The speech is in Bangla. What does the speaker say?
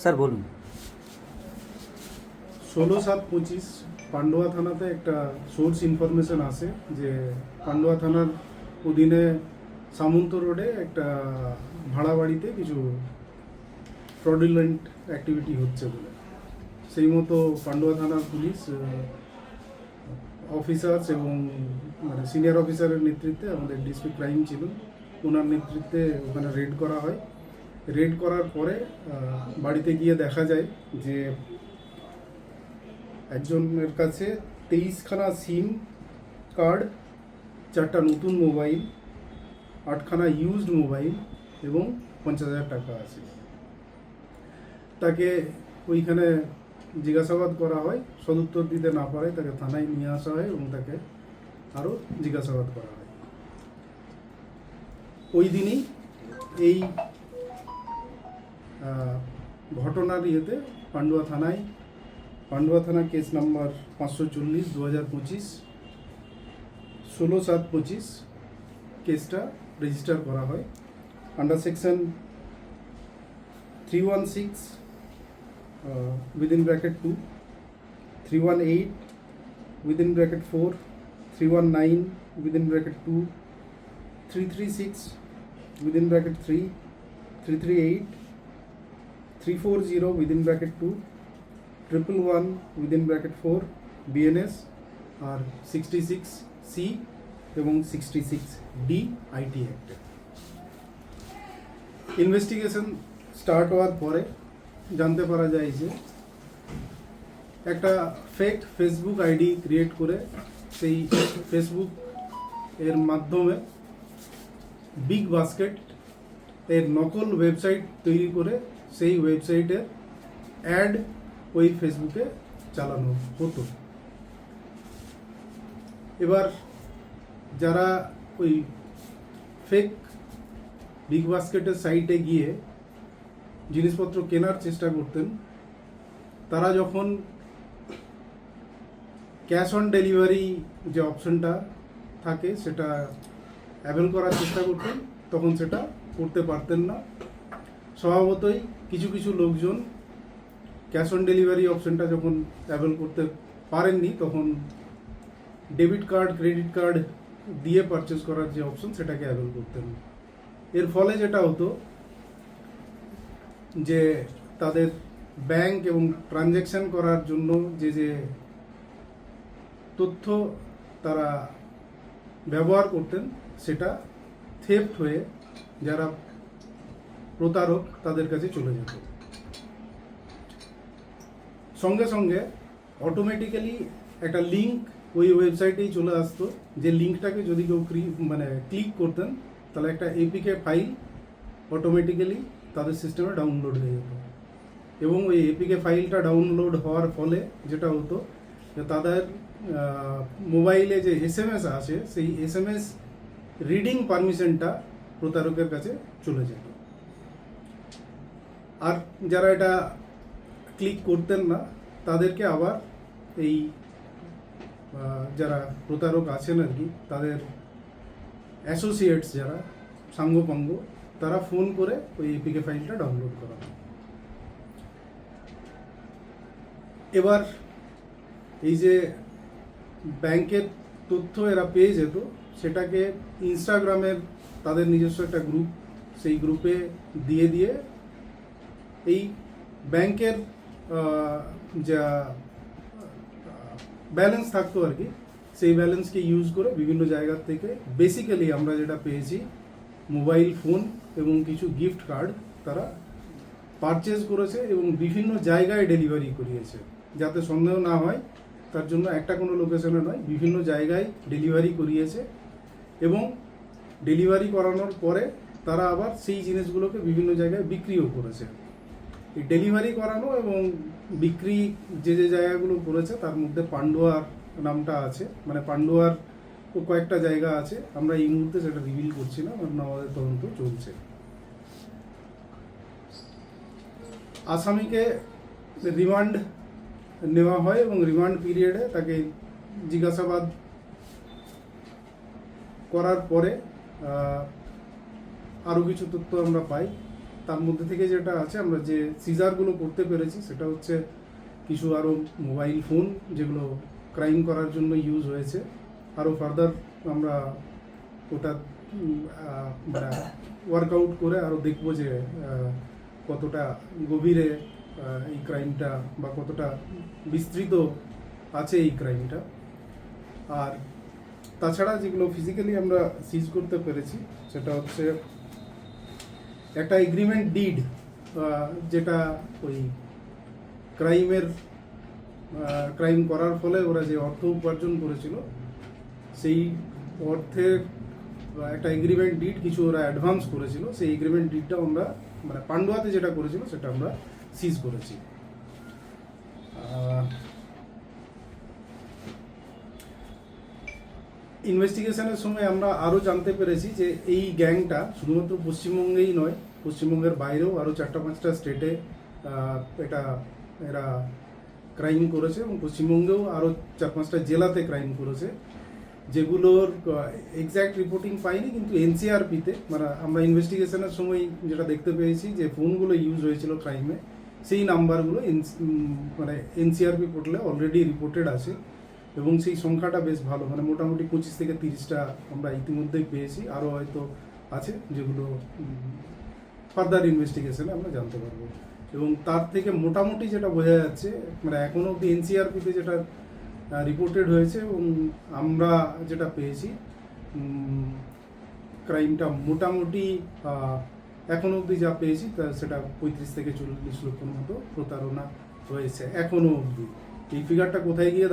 স্যার, বলুন। ষোলো সাত পঁচিশ পান্ডুয়া থানাতে একটা সোর্স ইনফরমেশন আসে যে পান্ডুয়া থানার অধীনে সামন্ত রোডে একটা ভাড়া বাড়িতে কিছু ফ্রডুলেন্ট অ্যাক্টিভিটি হচ্ছে বলে। সেই মতো পান্ডুয়া থানার পুলিশ অফিসার্স এবং মানে সিনিয়র অফিসারের নেতৃত্বে আমাদের ডিস্ট্রিক্ট ক্রাইম ছিল, ওনার নেতৃত্বে ওখানে রেড করা হয়। রেড করার পরে বাড়িতে গিয়ে দেখা যায় যে একজনের কাছে তেইশখানা সিম কার্ড চারটা নতুন মোবাইল আটখানা ইউজড মোবাইল এবং পঞ্চাশ হাজার টাকা আছে। তাকে ওইখানে জিজ্ঞাসাবাদ করা হয়, সদুত্তর দিতে না পারে তাকে থানায় নিয়ে আসা হয় এবং তাকে আরও জিজ্ঞাসাবাদ করা হয়। ওই দিনই এই ঘটনার ইয়েতে পান্ডুয়া থানায়, পান্ডুয়া থানা কেস নাম্বার পাঁচশো চল্লিশ দু হাজার পঁচিশ, ষোলো সাত পঁচিশ কেসটা রেজিস্টার করা হয়। Under section three one six within bracket two three one eight within bracket four three one nine within bracket two three three six within bracket three three three eight three four zero within bracket two triple one within bracket four BNS আর সিক্সটি সিক্স সি এবং সিক্সটি সিক্স ডি আইটি অ্যাক্টে ইনভেস্টিগেশন স্টার্ট হওয়ার পরে জানতে পারা যায় যে একটা ফেক ফেসবুক আইডি ক্রিয়েট করে সেই ফেসবুক এর মাধ্যমে বিগ বাস্কেট এর নকল ওয়েবসাইট তৈরি করে সেই ওয়েবসাইটে অ্যাড ওই ফেসবুকে চালানো হতো। এবার যারা ওই ফেক বিগ বাস্কেটের সাইটে গিয়ে জিনিসপত্র কেনার চেষ্টা করতেন, তারা যখন ক্যাশ অন ডেলিভারি যে অপশনটা থাকে সেটা অ্যাভেল করার চেষ্টা করতেন, তখন সেটা করতে পারতেন না। স্বভাবতই কিছু কিছু লোকজন ক্যাশ অন ডেলিভারি অপশনটা যখন অ্যাভেল করতে পারেননি, তখন ডেবিট কার্ড, ক্রেডিট কার্ড দিয়ে পারচেস করার যে অপশন সেটাকে অ্যাভেল করতেন এর ফলে যেটা হতো যে তাদের ব্যাংক এবং ট্রানজ্যাকশন করার জন্য যে যে তথ্য তারা ব্যবহার করতেন, সেটা থেফট হয়ে যারা প্রতারক তাদের কাছে চলে যেত। সঙ্গে সঙ্গে অটোমেটিক্যালি একটা লিঙ্ক ওই ওয়েবসাইটেই চলে আসতো, যে লিঙ্কটাকে যদি কেউ মানে ক্লিক করতেন, তাহলে একটা এপিকে ফাইল অটোমেটিক্যালি তাদের সিস্টেমে ডাউনলোড হয়ে যেত। এবং ওই এপিকে ফাইলটা ডাউনলোড হওয়ার ফলে যেটা হতো তাদের মোবাইলে যে এস এম এস আসে, সেই এস এম এস রিডিং পারমিশনটা প্রতারকের কাছে চলে যেত। আর যারা এটা ক্লিক করতেন না, তাদেরকে আবার এই যারা প্রতারক আছেন আর কি, তাদের অ্যাসোসিয়েটস যারা, সাঙ্গপাঙ্গ, তারা ফোন করে ওই এপিকে ফাইলটা ডাউনলোড করা। এবার এই যে ব্যাংকের তথ্য এরা পেয়ে যেত, সেটাকে ইনস্টাগ্রামের তাদের নিজস্ব একটা গ্রুপ সেই গ্রুপে দিয়ে দিয়ে এই ব্যাংকের যা ব্যালেন্স থাকতো আর কি, সেই ব্যালেন্সকে ইউজ করে বিভিন্ন জায়গার থেকে বেসিক্যালি আমরা যেটা পেয়েছি মোবাইল ফোন এবং কিছু গিফট কার্ড তারা পারচেজ করেছে এবং বিভিন্ন জায়গায় ডেলিভারি করিয়েছে। যাতে সন্দেহ না হয়, তার জন্য একটা কোনো লোকেশনে নয়, বিভিন্ন জায়গায় ডেলিভারি করিয়েছে এবং ডেলিভারি করানোর পরে তারা আবার সেই জিনিসগুলোকে বিভিন্ন জায়গায় বিক্রিও করেছে। ডেলিভারি করানো এবং বিক্রি যে যে জায়গাগুলো করেছে, তার মধ্যে পান্ডুয়ার নামটা আছে। মানে পান্ডুয়ার কয়েকটা জায়গা আছে। আমরা এই মুহূর্তে সেটা রিভিল করছি না, কারণ আমাদের তদন্ত চলছে। আসামিকে রিমান্ড নেওয়া হয় এবং রিমান্ড পিরিয়ডে তাকে জিজ্ঞাসাবাদ করার পরে আরও কিছু তথ্য আমরা পাই। তার মধ্যে থেকে যেটা আছে, আমরা যে সিজারগুলো করতে পেরেছি, সেটা হচ্ছে কিছু আরও মোবাইল ফোন যেগুলো ক্রাইম করার জন্য ইউজ হয়েছে। আরও ফার্দার আমরা ওটা ওয়ার্কআউট করে আরও দেখব যে কতটা গভীরে এই ক্রাইমটা বা কতটা বিস্তৃত আছে এই ক্রাইমটা আর তাছাড়া যেগুলো ফিজিক্যালি আমরা সিজ করতে পেরেছি, সেটা হচ্ছে একটা এগ্রিমেন্ট ডিড যেটা ওই ক্রাইমের ক্রাইম করার ফলে ওরা যে অর্থ উপার্জন করেছিল, সেই অর্থের একটা এগ্রিমেন্ট ডিড কিছু ওরা অ্যাডভান্স করেছিল, সেই এগ্রিমেন্ট ডিডটা আমরা মানে পান্ডুয়াতে যেটা করেছিল, সেটা আমরা সিজ করেছি। ইনভেস্টিগেশনের সময় আমরা আরও জানতে পেরেছি যে এই গ্যাংটা শুধুমাত্র পশ্চিমবঙ্গেই নয়, পশ্চিমবঙ্গের বাইরেও আরও চারটা পাঁচটা স্টেটে এটা এরা ক্রাইম করেছে এবং পশ্চিমবঙ্গেও আরও চার পাঁচটা জেলাতে ক্রাইম করেছে, যেগুলোর এক্স্যাক্ট রিপোর্টিং পাইনি কিন্তু এনসিআরপিতে মানে আমরা ইনভেস্টিগেশনের সময় যেটা দেখতে পেয়েছি যে ফোনগুলো ইউজ হয়েছিল ক্রাইমে সেই নাম্বারগুলো মানে এনসিআরপি পোর্টালে অলরেডি রিপোর্টেড আছে। এবং সেই সংখ্যাটা বেশ ভালো। মানে মোটামুটি পঁচিশ থেকে তিরিশটা আমরা ইতিমধ্যেই পেয়েছি। আরও হয়তো আছে যেগুলো ফার্দার ইনভেস্টিগেশনে আমরা জানতে পারব। এবং তার থেকে মোটামুটি যেটা বোঝা যাচ্ছে মানে এখনও অব্দি এনসিআরপিতে যেটা রিপোর্টেড হয়েছে এবং আমরা যেটা পেয়েছি ক্রাইমটা মোটামুটি আহ, এখন অবধি যা পেয়েছি তা সেটা পঁয়ত্রিশ থেকে চল্লিশ লক্ষর মতো প্রতারণা হয়েছে এখনও অবধি। এই ফিগারটা কোথায় গিয়ে